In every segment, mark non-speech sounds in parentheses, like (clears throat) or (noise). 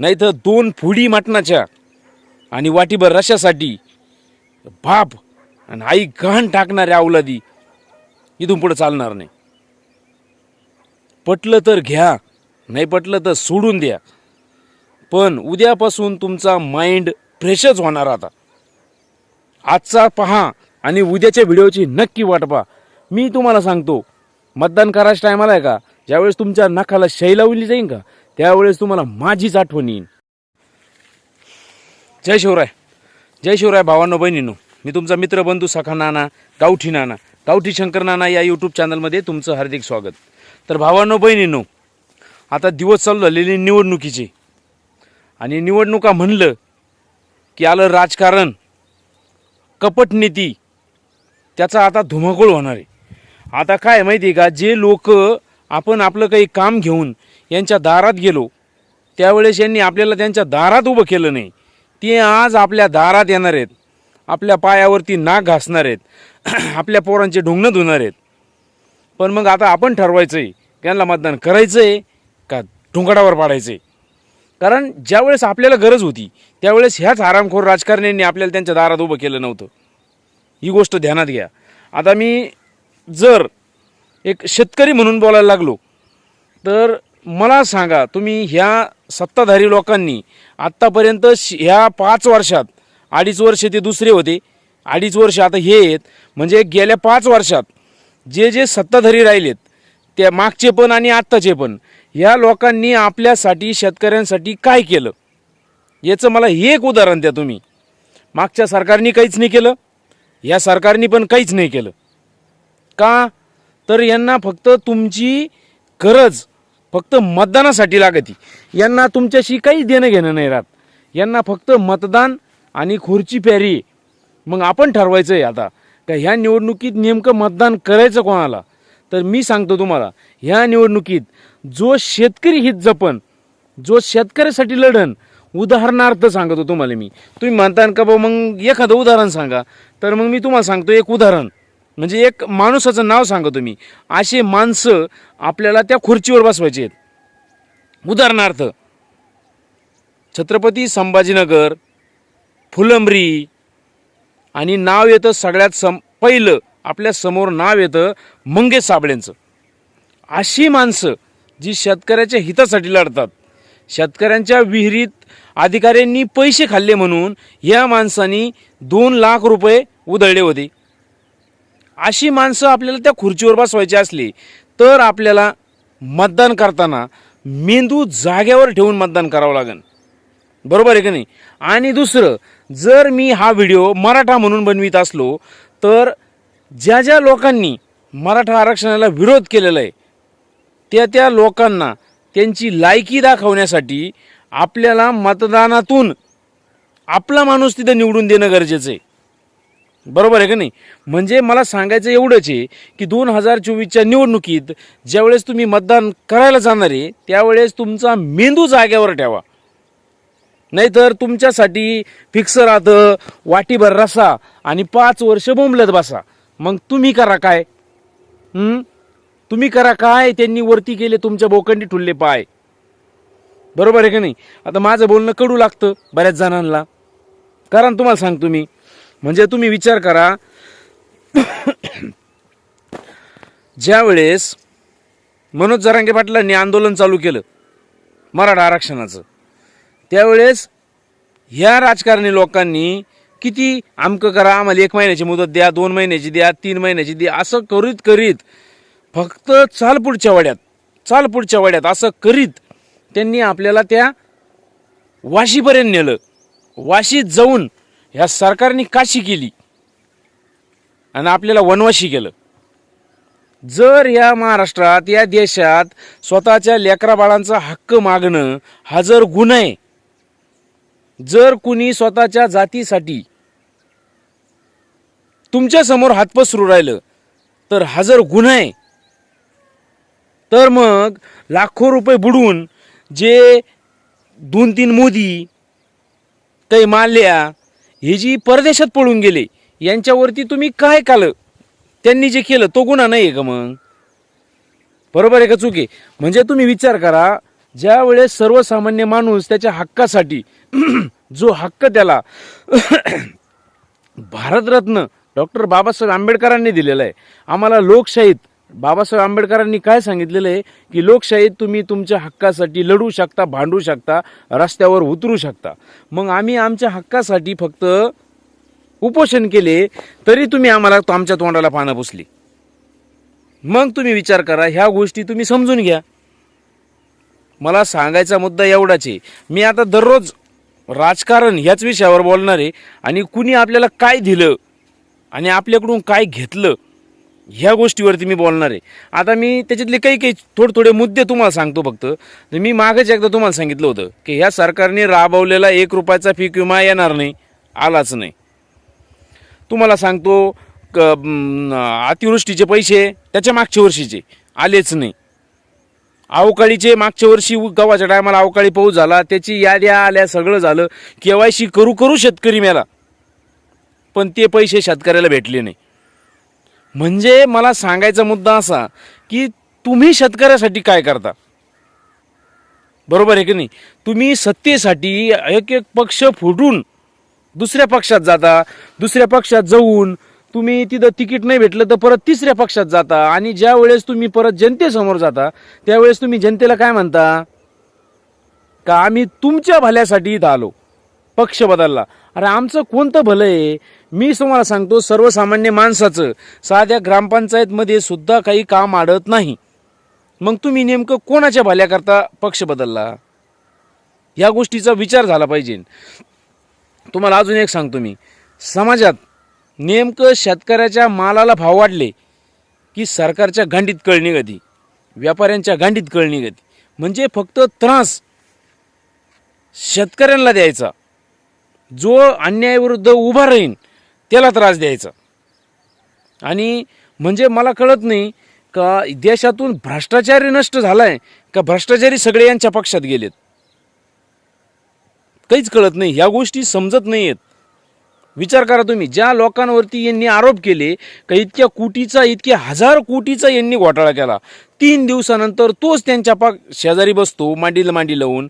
नाही तर दोन फुडी मटणाच्या आणि वाटीभर रशासाठी बाप! आणि आई गहाण टाकणाऱ्या अवलादी इथून पुढं चालणार नाही. पटलं तर घ्या नाही पटलं तर सोडून द्या. पण उद्यापासून तुमचा माइंड फ्रेशच होणार आता. आजचा पहा आणि उद्याच्या व्हिडिओची नक्की वाट पहा. मी तुम्हाला सांगतो मतदान करायच्या टायमाला आहे का? ज्यावेळेस तुमच्या नखाला शै लावली जाईन का? त्यावेळेस तुम्हाला माझीच आठवण येईन. जय शिवराय. जय शिवराय भावांनो बहिणींनो. मी तुमचा मित्र बंधू सखा नाना गावठी नाना गावठी शंकर नाना या यूट्यूब चॅनलमध्ये तुमचं हार्दिक स्वागत. तर भावांनो बहिणींनो आता दिवस चालू झालेले निवडणुकीचे. आणि निवडणुका म्हणलं की आलं राजकारण कपटनीती त्याचा आता धुमाकूळ होणार आहे. आता काय माहिती आहे का जे लोक आपण आपलं काही काम घेऊन यांच्या दारात गेलो. त्यावेळेस यांनी आपल्याला त्यांच्या दारात उभं केलं नाही. ते आज आपल्या दारात येणार आहेत. आपल्या पायावरती नाक घासणार आहेत. (clears throat) आपल्या पोरांचे ढुंगणं धुणार आहेत. पण मग आता आपण ठरवायचं आहे त्यांना मतदान करायचं आहे का ढुंगडावर पाडायचं आहे कारण ज्यावेळेस आपल्याला गरज होती त्यावेळेस ह्याच आरामखोर राजकारण्यांनी आपल्याला त्यांच्या दारात उभं केलं नव्हतं. ही गोष्ट ध्यानात घ्या. आता मी जर एक शेतकरी म्हणून बोलायला लागलो तर मला सांगा तुम्ही ह्या सत्ताधारी लोकांनी आत्तापर्यंत श- ह्या पाच वर्षात अडीच वर्ष ते दुसरे होते अडीच वर्ष आता हे आहेत म्हणजे गेल्या पाच वर्षात जे जे सत्ताधारी राहिलेत त्या मागचे पण आणि आत्ताचे पण ह्या लोकांनी आपल्यासाठी शेतकऱ्यांसाठी काय केलं? याचं मला हे एक उदाहरण द्या तुम्ही. मागच्या सरकारने काहीच नाही केलं या सरकारने पण काहीच नाही केलं. का? तर यांना फक्त तुमची गरज फक्त मतदानासाठी लागती. यांना तुमच्याशी काहीच देणं घेणं नाही राहत. यांना फक्त मतदान आणि खुर्ची प्यारी. मग आपण ठरवायचं आहे आता. का ह्या निवडणुकीत नेमकं मतदान करायचं कोणाला? तर मी सांगतो तुम्हाला ह्या निवडणुकीत जो शेतकरी हित जपन जो शेतकऱ्यासाठी लढन उदाहरणार्थ सांगतो तुम्हाला मी. तुम्ही म्हणता का बा मग एखादं उदाहरण सांगा. तर मग मी तुम्हाला सांगतो एक उदाहरण. म्हणजे एक माणसाचं नाव सांगा तुम्ही. असे माणसं आपल्याला त्या खुर्चीवर बसवायचे आहेत. उदाहरणार्थ छत्रपती संभाजीनगर फुलंबरी आणि नाव येतं सगळ्यात सम पहिलं आपल्यासमोर नाव येतं मंगेश साबळेंचं. अशी माणसं जी शेतकऱ्याच्या हितासाठी लढतात. शेतकऱ्यांच्या विहिरीत अधिकाऱ्यांनी पैसे खाल्ले म्हणून या माणसांनी दोन लाख रुपये उधळले होते. अशी माणसं आपल्याला त्या खुर्चीवर बसवायची असली तर आपल्याला मतदान करताना मेंदू जाग्यावर ठेवून मतदान करावं लागेल. बरोबर आहे का नाही? आणि दुसरं जर मी हा व्हिडिओ मराठा म्हणून बनवित असलो तर ज्या ज्या लोकांनी मराठा आरक्षणाला विरोध केलेला आहे त्या त्या लोकांना त्यांची लायकी दाखवण्यासाठी आपल्याला मतदानातून आपला माणूस तिथं निवडून देणं गरजेचं आहे. बरोबर आहे का नाही? म्हणजे मला सांगायचं एवढंच आहे की दोन हजार चोवीसच्या निवडणुकीत ज्यावेळेस तुम्ही मतदान करायला जाणार आहे त्यावेळेस तुमचा मेंदू जाग्यावर ठेवा. नाहीतर तुमच्यासाठी फिक्स राहतं वाटीभर रसा आणि पाच वर्ष बोंबलत बसा. मग तुम्ही करा काय? तुम्ही करा काय? त्यांनी वरती केले तुमच्या बोकंडी ठुलले पाय. बरोबर आहे का नाही? आता माझं बोलणं कडू लागतं बऱ्याच जणांना. कारण तुम्हाला सांगतो मी. म्हणजे तुम्ही विचार करा. ज्या वेळेस मनोज जरांगे पाटलांनी आंदोलन चालू केलं मराठा आरक्षणाचं त्यावेळेस ह्या राजकारणी लोकांनी किती आमकं करा आम्हाला एक महिन्याची मुदत द्या दोन महिन्याची द्या तीन महिन्याची द्या असं करीत करीत फक्त चाल पुढच्या वाड्यात चाल पुढच्या वाड्यात असं करीत त्यांनी आपल्याला त्या वाशीपर्यंत नेलं. वाशीत जाऊन ह्या सरकारने काशी केली? आणि आपल्याला वनवाशी केलं जर या महाराष्ट्रात या देशात स्वतःच्या लेकरा बाळांचा हक्क मागणं हा जर गुन्हा आहे जर कुणी स्वतःच्या जातीसाठी तुमच्यासमोर हात पसरू राहिलं तर हा जर गुन्हा आहे तर मग लाखो रुपये बुडून जे दोन तीन मोदी ते माल्या हे जी परदेशात पळून गेले यांच्यावरती तुम्ही काय कालं? त्यांनी जे केलं तो गुन्हा नाही आहे का मग? बरोबर आहे का चुकी? म्हणजे तुम्ही विचार करा ज्या वेळेस सर्वसामान्य माणूस त्याच्या हक्कासाठी (clears throat) जो हक्क त्याला (clears throat) भारतरत्न डॉक्टर बाबासाहेब आंबेडकरांनी दिलेला आहे आम्हाला लोकशाहीत बाबासाहेब आंबेडकरांनी काय सांगितलेलं आहे की लोकशाहीत तुम्ही तुमच्या हक्कासाठी लढू शकता भांडू शकता रस्त्यावर उतरू शकता. मग आम्ही आमच्या हक्कासाठी फक्त उपोषण केले तरी तुम्ही आम्हाला आमच्या तोंडाला पानं पुसली. मग तुम्ही विचार करा ह्या गोष्टी तुम्ही समजून घ्या. मला सांगायचा मुद्दा एवढाच आहे मी आता दररोज राजकारण ह्याच विषयावर बोलणार आहे आणि कुणी आपल्याला काय दिलं आणि आपल्याकडून काय घेतलं ह्या गोष्टीवरती मी बोलणार आहे. आता मी त्याच्यातले काही काही थोडे थोडे मुद्दे तुम्हाला सांगतो फक्त. तर मी मागच एकदा तुम्हाला सांगितलं होतं की ह्या सरकारने राबवलेला एक रुपयाचा पीक विमा येणार नाही आलाच नाही. तुम्हाला सांगतो क अतिवृष्टीचे पैसे त्याच्या मागच्या वर्षीचे आलेच नाही. अवकाळीचे मागच्या वर्षी गव्हाच्या टायमाला अवकाळी पाऊस झाला त्याची याद्या आल्या सगळं झालं. केवायसी करू करू शेतकरी मेला. पण ते पैसे शेतकऱ्याला भेटले नाही. म्हणजे मला सांगायचा मुद्दा असा की तुम्ही शेतकऱ्यासाठी काय करता? बरोबर आहे की नाही? तुम्ही सत्तेसाठी एक एक पक्ष फुटून दुसऱ्या पक्षात जाता दुसऱ्या पक्षात जाऊन तुम्ही तिथं तिकीट नाही भेटलं तर परत तिसऱ्या पक्षात जाता आणि ज्या वेळेस तुम्ही परत जनतेसमोर जाता त्यावेळेस तुम्ही जनतेला काय म्हणता? का आम्ही तुमच्या भल्यासाठी इथं आलो? पक्ष बदलला. अरे आमचं कोणतं भलं आहे? मी तुम्हाला सांगतो सर्वसामान्य माणसाचं साध्या ग्रामपंचायतमध्ये सुद्धा काही काम आडत नाही. मग तुम्ही नेमकं कोणाच्या भल्याकरता पक्ष बदलला? या गोष्टीचा विचार झाला पाहिजे. तुम्हाला अजून एक सांगतो मी. समाजात नेमकं शेतकऱ्याच्या मालाला भाव वाढले की सरकारच्या गांडीत कळणी गती व्यापाऱ्यांच्या गांडीत कळणी गती म्हणजे फक्त त्रास शेतकऱ्यांना द्यायचा. जो अन्यायाविरुद्ध उभा राहीन त्याला त्रास द्यायचा. आणि म्हणजे मला कळत नाही का देशातून भ्रष्टाचारी नष्ट झालाय का भ्रष्टाचारी सगळे यांच्या पक्षात गेलेत? काहीच कळत नाही. ह्या गोष्टी समजत नाही आहेत विचार करा तुम्ही. ज्या लोकांवरती यांनी आरोप केले का इतक्या कोटीचा इतक्या हजार कोटीचा यांनी घोटाळा केला तीन दिवसानंतर तोच त्यांच्या पाक शेजारी बसतो मांडीला मांडी लावून.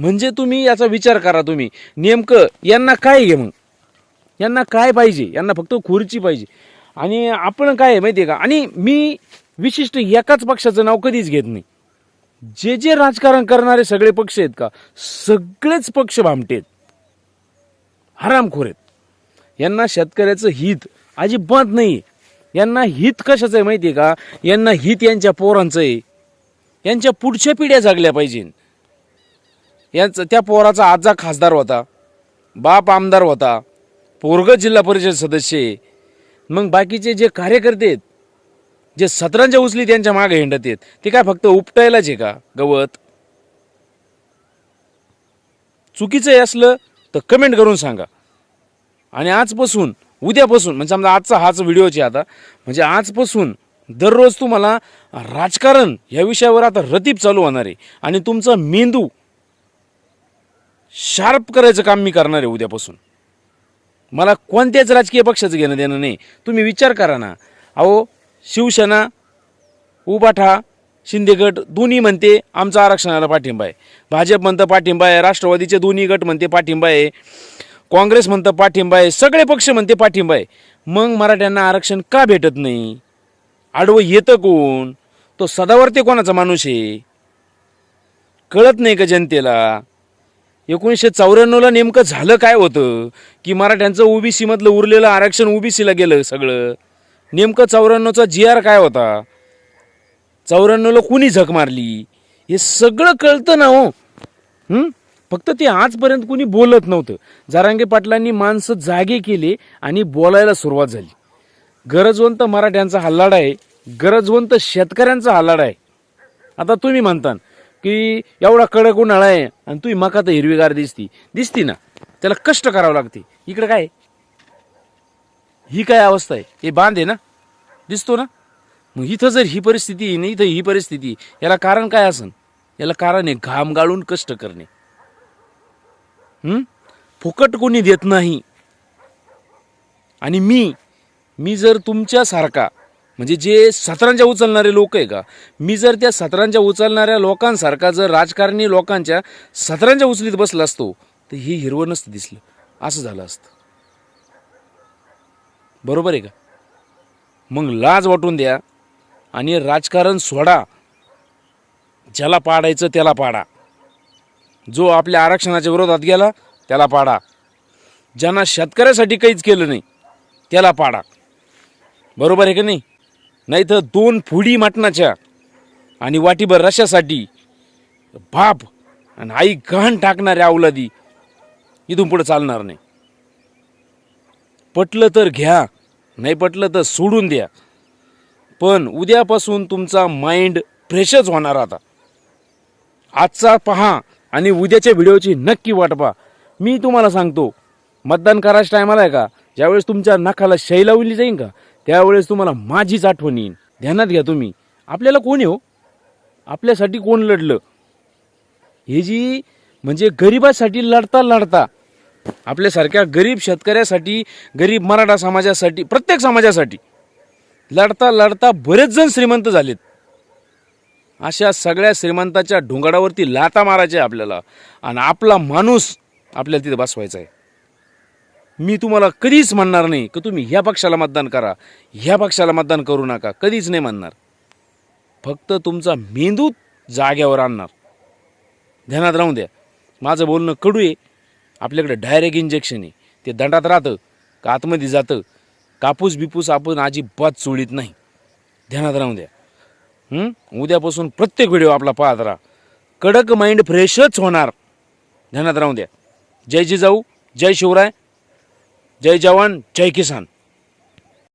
म्हणजे तुम्ही याचा विचार करा तुम्ही. नेमकं यांना काय घे मग? यांना काय पाहिजे? यांना फक्त खुर्ची पाहिजे. आणि आपण काय आहे माहिती आहे का? आणि मी विशिष्ट एकाच पक्षाचं नाव कधीच घेत नाही. जे जे राजकारण करणारे सगळे पक्ष आहेत का? सगळेच पक्ष भामटे आहेत. हरामखोर आहेत. यांना शेतकऱ्याचं हित अजिबात नाही यांना हित कशाचं आहे माहिती आहे का? यांना हित यांच्या पोरांचं आहे. यांच्या पुढच्या पिढ्या जागल्या पाहिजे यांचं त्या पोराचा आजा खासदार होता. बाप आमदार होता. पोरग जिल्हा परिषद सदस्य आहे. मग बाकीचे जे कार्यकर्ते आहेत जे सतरांच्या उचली त्यांच्या मागे हिंडत आहेत ते काय फक्त उपटायलाच आहे का? गवत? चुकीचं हे असलं तर कमेंट करून सांगा. आणि आजपासून उद्यापासून म्हणजे समजा आजचा हाच व्हिडिओचे आता म्हणजे आजपासून दररोज तुम्हाला राजकारण या विषयावर आता रतीप चालू होणार आहे. आणि तुमचा मेंदू शार्प करायचं काम मी करणार आहे उद्यापासून. मला कोणत्याच राजकीय पक्षाचं घेणं देणं नाही. तुम्ही विचार करा ना. अहो शिवसेना उबाठा शिंदेगट दोन्ही म्हणते आमचा आरक्षणाला पाठिंबा आहे. भाजप म्हणतं पाठिंबा आहे राष्ट्रवादीचे दोन्ही गट म्हणते पाठिंबा आहे काँग्रेस म्हणतं पाठिंबा आहे सगळे पक्ष म्हणते पाठिंबा आहे. मग मराठ्यांना आरक्षण का भेटत नाही? आडवं येतं कोण? तो सदावर्ते कोणाचा माणूस आहे? कळत नाही का जनतेला? एकोणीसशे चौऱ्याण्णवला नेमकं झालं काय होतं? की मराठ्यांचं ओबीसीमधलं उरलेलं आरक्षण ओबीसीला गेलं सगळं. नेमकं चौऱ्याण्णवचा जी आर काय होता? चौऱ्याण्णवला कुणी झक मारली? हे सगळं कळतं ना हो. फक्त ते आजपर्यंत कुणी बोलत नव्हतं. जारांगे पाटलांनी माणसं जागे केले आणि बोलायला सुरुवात झाली. गरजवंत मराठ्यांचा हल्लाड आहे. गरजवंत शेतकऱ्यांचा हल्लाड आहे. आता तुम्ही म्हणता की एवढा कडक उन्हाळा आहे आणि तू मका तर हिरवीगार दिसती. दिसती ना. त्याला कष्ट करावं लागते. इकडे काय? ही काय अवस्था आहे? हे बांध आहे ना? दिसतो ना? मग इथं जर ही परिस्थिती आहे ना इथं ही परिस्थिती याला कारण काय असन? याला कारण आहे घाम गाळून कष्ट करणे. फुकट कोणी देत नाही. आणि मी मी जर तुमच्यासारखा म्हणजे जे सतरांच्या उचलणारे लोक आहे का? मी जर त्या सतरांच्या उचलणाऱ्या लोकांसारखा जर राजकारणी लोकांच्या सतरांच्या उचलीत बसला असतो तर हे हिरवं नसतं दिसलं. असं झालं असतं. बरोबर आहे का? मग लाज वाटून द्या आणि राजकारण सोडा. ज्याला पाडायचं त्याला पाडा. जो आपल्या आरक्षणाच्या विरोधात गेला त्याला पाडा. ज्यांना शेतकऱ्यासाठी काहीच केलं नाही त्याला पाडा. बरोबर आहे का नाही? नाही तर दोन फुडी मटणाच्या आणि वाटीभर रशासाठी बाप आणि आई गहण टाकणाऱ्या अवलादी इथून पुढं चालणार नाही. पटलं तर घ्या नाही पटलं तर सोडून द्या. पण उद्यापासून तुमचा माइंड फ्रेशच होणार आता. आजचा पहा आणि उद्याच्या व्हिडिओची नक्की वाट पहा. मी तुम्हाला सांगतो मतदान करायच्या टायमाला आहे का? ज्यावेळेस तुमच्या नखाला शै लावली जाईल का? त्यावेळेस तुम्हाला माझीच आठवण येईल ध्यानात घ्या तुम्ही. आपल्याला कोण आहे हो? आपल्यासाठी कोण लढलं? हे जी म्हणजे गरिबासाठी लढता लढता आपल्यासारख्या गरीब शेतकऱ्यासाठी गरीब मराठा समाजासाठी प्रत्येक समाजासाठी लढता लढता बरेच जण श्रीमंत झालेत. अशा सगळ्या श्रीमंताच्या ढोंगाडावरती लाता मारायच्या आपल्याला. आणि आपला माणूस आपल्याला तिथे बसवायचा आहे. मी तुम्हाला कधीच म्हणणार नाही की तुम्ही ह्या पक्षाला मतदान करा ह्या पक्षाला मतदान करू नका. कधीच नाही म्हणणार. फक्त तुमचा मेंदू जाग्यावर आणणार. ध्यानात राहून द्या. माझं बोलणं कडू आहे. आपल्याकडे डायरेक्ट इंजेक्शन आहे. ते दंडात राहतं का आतमध्ये जातं. कापूस बिपूस आपण अजिबात चोळीत नाही. ध्यानात राहून द्या. उद्यापासून प्रत्येक व्हिडिओ आपला पाहत राहा. कडक माइंड फ्रेशच होणार. ध्यानात राहून द्या. जय जिजाऊ जय शिवराय. जय जवान जय किसान